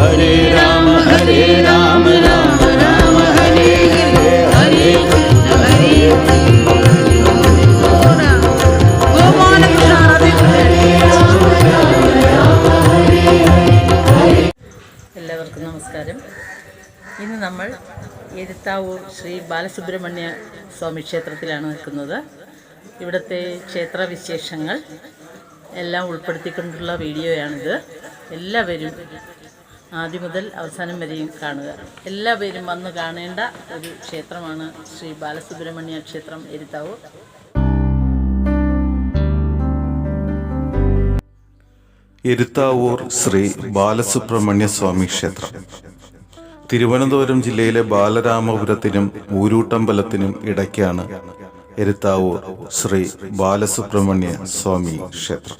ഹരേ രാമ ഹരേ രാമ രാമ രാമ ഹരേ ഹരേ ഹരേ ഹരേ എല്ലാവർക്കും നമസ്കാരം. ഇന്ന് നമ്മൾ എരുത്താവൂർ ശ്രീ ബാലസുബ്രഹ്മണ്യ സ്വാമി ക്ഷേത്രത്തിലാണ് നിൽക്കുന്നത്. ഇവിടുത്തെ ക്ഷേത്ര വിശേഷങ്ങൾ എല്ലാം ഉൾപ്പെടുത്തിക്കൊണ്ടുള്ള വീഡിയോയാണിത്. എല്ലാവരും ആദ്യം മുതൽ അവസാനം വരെയും കാണുക. എല്ലാവരും വന്ന് കാണേണ്ട ഒരു ക്ഷേത്രമാണ് ശ്രീ ബാലസുബ്രഹ്മണ്യ ക്ഷേത്രം എരുത്താവൂർ. എരുത്താവൂർ ശ്രീ ബാലസുബ്രഹ്മണ്യ സ്വാമി ക്ഷേത്രം. തിരുവനന്തപുരം ജില്ലയിലെ ബാലരാമപുരത്തിനും ഊരൂട്ടമ്പലത്തിനും ഇടയ്ക്കാണ് എരുത്താവൂർ ശ്രീ ബാലസുബ്രഹ്മണ്യ സ്വാമി ക്ഷേത്രം.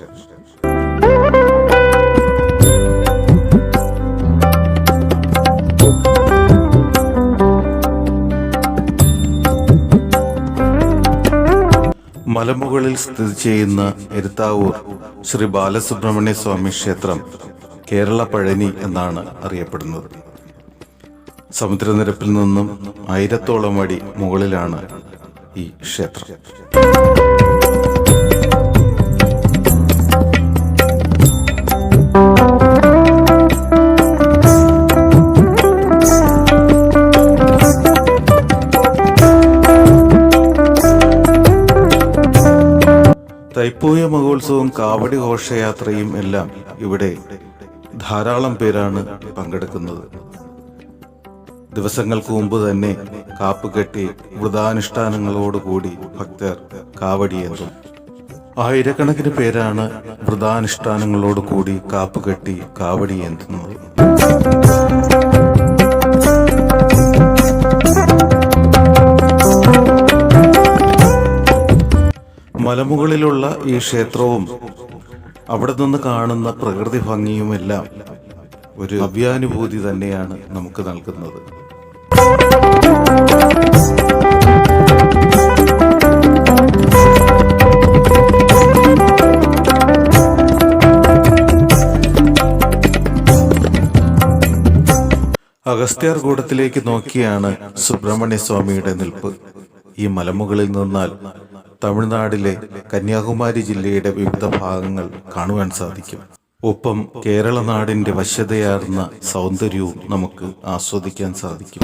മലമുകളിൽ സ്ഥിതി ചെയ്യുന്ന എരുത്താവൂർ ശ്രീ ബാലസുബ്രഹ്മണ്യ സ്വാമി ക്ഷേത്രം കേരള പഴനി എന്നാണ് അറിയപ്പെടുന്നത്. സമുദ്രനിരപ്പിൽ നിന്നും ആയിരത്തോളം അടി മുകളിലാണ് ഈ ക്ഷേത്രം. തൈപ്പൂയ മഹോത്സവവും കാവടി ഘോഷയാത്രയും എല്ലാം ഇവിടെ ധാരാളം പേരാണ് പങ്കെടുക്കുന്നത്. ദിവസങ്ങൾക്ക് മുമ്പ് തന്നെ കാപ്പ് കെട്ടി വ്രതാനുഷ്ഠാനങ്ങളോടുകൂടി ഭക്തർ കാവടിയേറും ആയിരക്കണക്കിന് പേരാണ് വ്രതാനുഷ്ഠാനങ്ങളോടുകൂടി കാപ്പ് കെട്ടി കാവടിയേന്തുന്നത് മലമുകളിലുള്ള ഈ ക്ഷേത്രവും അവിടെ നിന്ന് കാണുന്ന പ്രകൃതി ഭംഗിയുമെല്ലാം ഒരു അവ്യാനുഭൂതി തന്നെയാണ് നമുക്ക് നൽകുന്നത്. അഗസ്ത്യാർ കൂടത്തിലേക്ക് നോക്കിയാണ് സുബ്രഹ്മണ്യ സ്വാമിയുടെ നിൽപ്പ്. ഈ മലമുകളിൽ നിന്നാൽ തമിഴ്നാടിലെ കന്യാകുമാരി ജില്ലയുടെ വിവിധ ഭാഗങ്ങൾ കാണുവാൻ സാധിക്കും. ഒപ്പം കേരള നാടിന്റെ വശ്യതയാർന്ന സൗന്ദര്യവും നമുക്ക് ആസ്വദിക്കാൻ സാധിക്കും.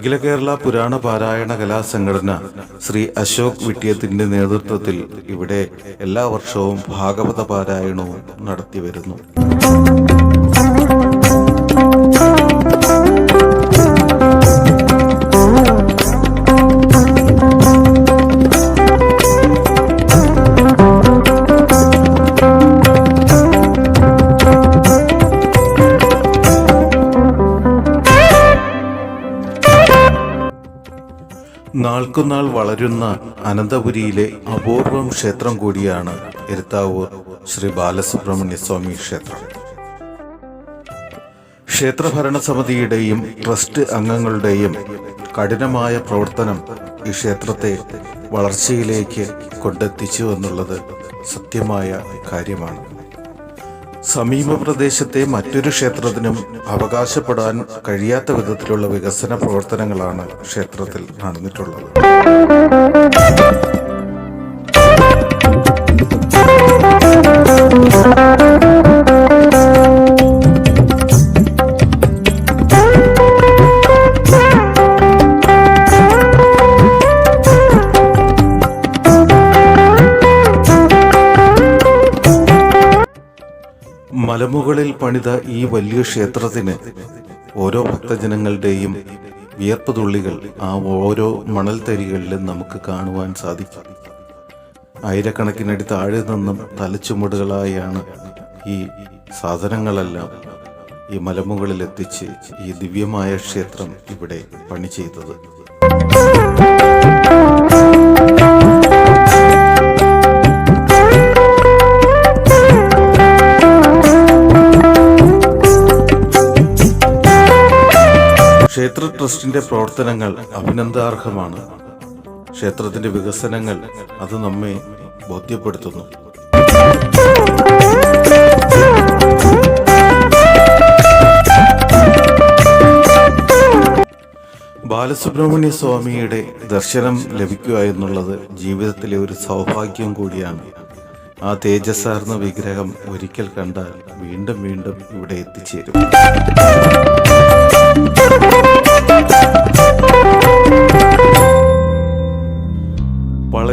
അഖില കേരള പുരാണ പാരായണ കലാസംഘടന ശ്രീ അശോക് വിട്ടിയത്തിന്റെ നേതൃത്വത്തിൽ ഇവിടെ എല്ലാ വർഷവും ഭാഗവത പാരായണവും നടത്തിവരുന്നു നാൾക്കുനാൾ വളരുന്ന അനന്തപുരിയിലെ അപൂർവം ക്ഷേത്രം കൂടിയാണ് എരുത്താവൂർ ശ്രീ ബാലസുബ്രഹ്മണ്യ സ്വാമി ക്ഷേത്രം. ക്ഷേത്ര ഭരണസമിതിയുടെയും ട്രസ്റ്റ് അംഗങ്ങളുടെയും കഠിനമായ പ്രവർത്തനം ഈ ക്ഷേത്രത്തെ വളർച്ചയിലേക്ക് കൊണ്ടെത്തിച്ചു എന്നുള്ളത് സത്യമായ കാര്യമാണ്. സമീപ പ്രദേശത്തെ മറ്റൊരു ക്ഷേത്രത്തിനും അവകാശപ്പെടാൻ കഴിയാത്ത വിധത്തിലുള്ള വികസന പ്രവർത്തനങ്ങളാണ് ക്ഷേത്രത്തിൽ നടന്നിട്ടുള്ളത്. പണിത ഈ വലിയ ക്ഷേത്രത്തിന് ഓരോ ഭക്തജനങ്ങളുടെയും വിയർപ്പ് തുള്ളികൾ ആ ഓരോ മണൽത്തരികളിലും നമുക്ക് കാണുവാൻ സാധിക്കും. ആയിരക്കണക്കിനടി താഴെ നിന്നും തലച്ചുമടുകളായാണ് ഈ സാധനങ്ങളെല്ലാം ഈ മലമുകളിലെത്തിച്ച് ഈ ദിവ്യമായ ക്ഷേത്രം ഇവിടെ പണി ചെയ്തത്. ട്രസ്റ്റിന്റെ പ്രവർത്തനങ്ങൾ അഭിനന്ദാർഹമാണ്. ക്ഷേത്രത്തിന്റെ വികസനങ്ങൾ അത് നമ്മെ ബോധ്യപ്പെടുത്തുന്നു. ബാലസുബ്രഹ്മണ്യ സ്വാമിയുടെ ദർശനം ലഭിക്കുക എന്നുള്ളത് ജീവിതത്തിലെ ഒരു സൗഭാഗ്യം കൂടിയാണ്. ആ തേജസ്സാർന്ന വിഗ്രഹം ഒരിക്കൽ കണ്ടാൽ വീണ്ടും വീണ്ടും ഇവിടെ എത്തിച്ചേരും.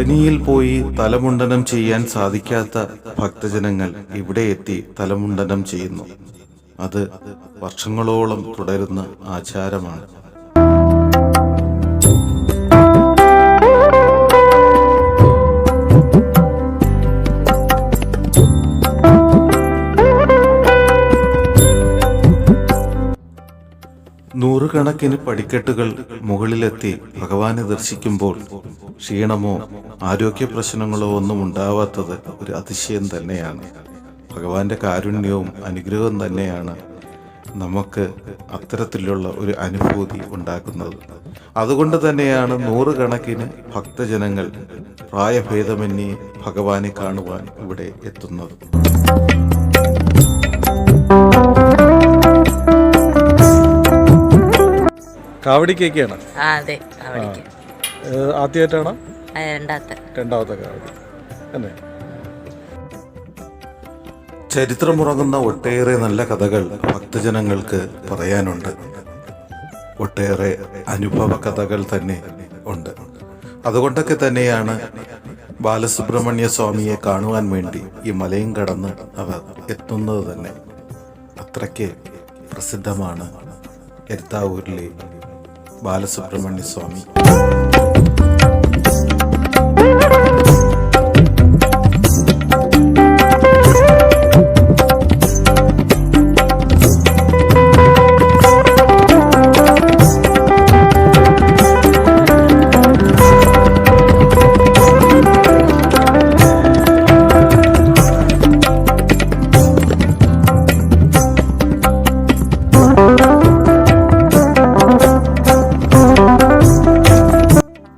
പളനിയിൽ പോയി തലമുണ്ടനം ചെയ്യാൻ സാധിക്കാത്ത ഭക്തജനങ്ങൾ ഇവിടെ എത്തി തലമുണ്ടനം ചെയ്യുന്നു. അത് വർഷങ്ങളോളം തുടരുന്ന ആചാരമാണ്. നൂറുകണക്കിന് പടിക്കെട്ടുകൾ മുകളിലെത്തി ഭഗവാനെ ദർശിക്കുമ്പോൾ ക്ഷീണമോ ആരോഗ്യ പ്രശ്നങ്ങളോ ഒന്നും ഉണ്ടാവാത്തത് ഒരു അതിശയം തന്നെയാണ്. ഭഗവാന്റെ കാരുണ്യവും അനുഗ്രഹവും തന്നെയാണ് നമുക്ക് അത്തരത്തിലുള്ള ഒരു അനുഭൂതി ഉണ്ടാക്കുന്നത്. അതുകൊണ്ട് തന്നെയാണ് നൂറുകണക്കിന് ഭക്തജനങ്ങൾ പ്രായഭേദമന്യേ ഭഗവാനെ കാണുവാൻ ഇവിടെ എത്തുന്നത്. കാവടിക്കൊക്കെയാണ്. ആ അതെ അവിടേക്ക് ആദ്യമായിട്ടാണ്? ആ, രണ്ടാമത്തെ. രണ്ടാമത്തെ കാവടി. അല്ലേ? ചരിത്രമുറങ്ങുന്ന ഒട്ടേറെ നല്ല കഥകൾ ഭക്തജനങ്ങൾക്ക് പറയാനുണ്ട്. ഒട്ടേറെ അനുഭവ കഥകൾ തന്നെ ഉണ്ട്. അതുകൊണ്ടൊക്കെ തന്നെയാണ് ബാലസുബ്രഹ്മണ്യ സ്വാമിയെ കാണുവാൻ വേണ്ടി ഈ മലയും കടന്ന് അവർ എത്തുന്നത് തന്നെ. അത്രയ്ക്ക് പ്രസിദ്ധമാണ് എരുത്താവൂരിലെ ബാലസുബ്രഹ്മണ്യ സ്വാമി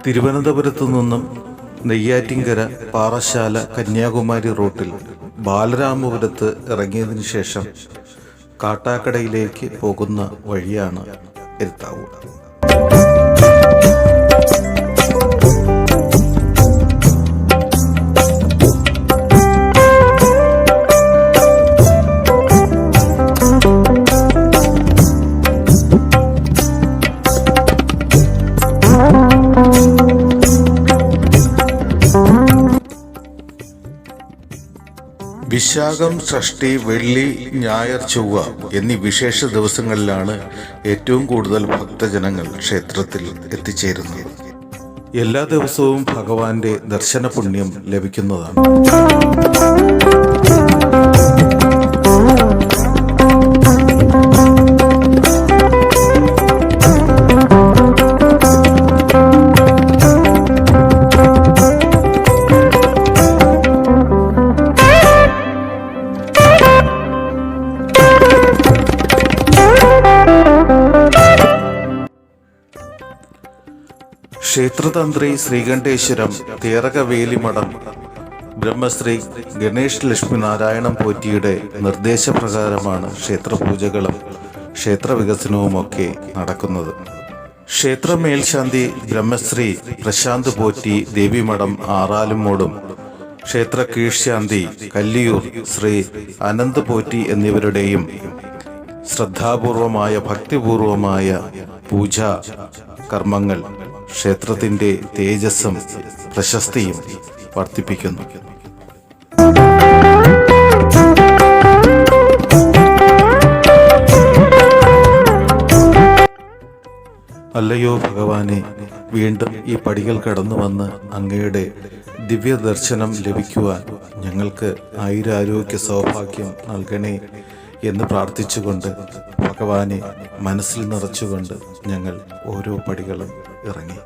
തിരുവനന്തപുരത്തു നിന്നും നെയ്യാറ്റിൻകര പാറശാല കന്യാകുമാരി റൂട്ടിൽ ബാലരാമപുരത്ത് ഇറങ്ങിയതിനു ശേഷം കാട്ടാക്കടയിലേക്ക് പോകുന്ന വഴിയാണ് എരുത്താവൂർ. വിശാഖം ഷഷ്ടി വെള്ളി ഞായർ ചൊവ്വ എന്നീ വിശേഷ ദിവസങ്ങളിലാണ് ഏറ്റവും കൂടുതൽ ഭക്തജനങ്ങൾ ക്ഷേത്രത്തിൽ എത്തിച്ചേരുന്നത്. എല്ലാ ദിവസവും ഭഗവാന്റെ ദർശന പുണ്യം ലഭിക്കുന്നതാണ്. ക്ഷേത്രതന്ത്രി ശ്രീകണ്ഠേശ്വരം തേറകവേലിമഠം ബ്രഹ്മശ്രീ ഗണേഷ് ലക്ഷ്മി നാരായണം പോറ്റിയുടെ നിർദ്ദേശപ്രകാരമാണ് ക്ഷേത്രപൂജകളും ക്ഷേത്ര വികസനവുമൊക്കെ നടക്കുന്നത്. ക്ഷേത്ര മേൽശാന്തി ബ്രഹ്മശ്രീ പ്രശാന്ത് പോറ്റി ദേവിമഠം ആറാലുമോടും ക്ഷേത്ര കീഴ്ശാന്തി കല്ലിയൂർ ശ്രീ അനന്ത് പോറ്റി എന്നിവരുടെയും ശ്രദ്ധാപൂർവമായ ഭക്തിപൂർവമായ പൂജ കർമ്മങ്ങൾ. ക്ഷേത്രത്തിന്റെ തേജസ്സും പ്രശസ്തിയും വർദ്ധിപ്പിക്കുന്നു. അല്ലയോ ഭഗവാനെ വീണ്ടും ഈ പടികൾ കടന്നു വന്ന് അങ്ങയുടെ ദിവ്യദർശനം ലഭിക്കുവാൻ ഞങ്ങൾക്ക് ആയുരാരോഗ്യ സൗഭാഗ്യം നൽകണേ. എന്ന് പ്രാർത്ഥിച്ചുകൊണ്ട് ഭഗവാനെ മനസ്സിൽ നിറച്ചുകൊണ്ട് ഞങ്ങൾ ഓരോ പടികളും ഇറങ്ങി.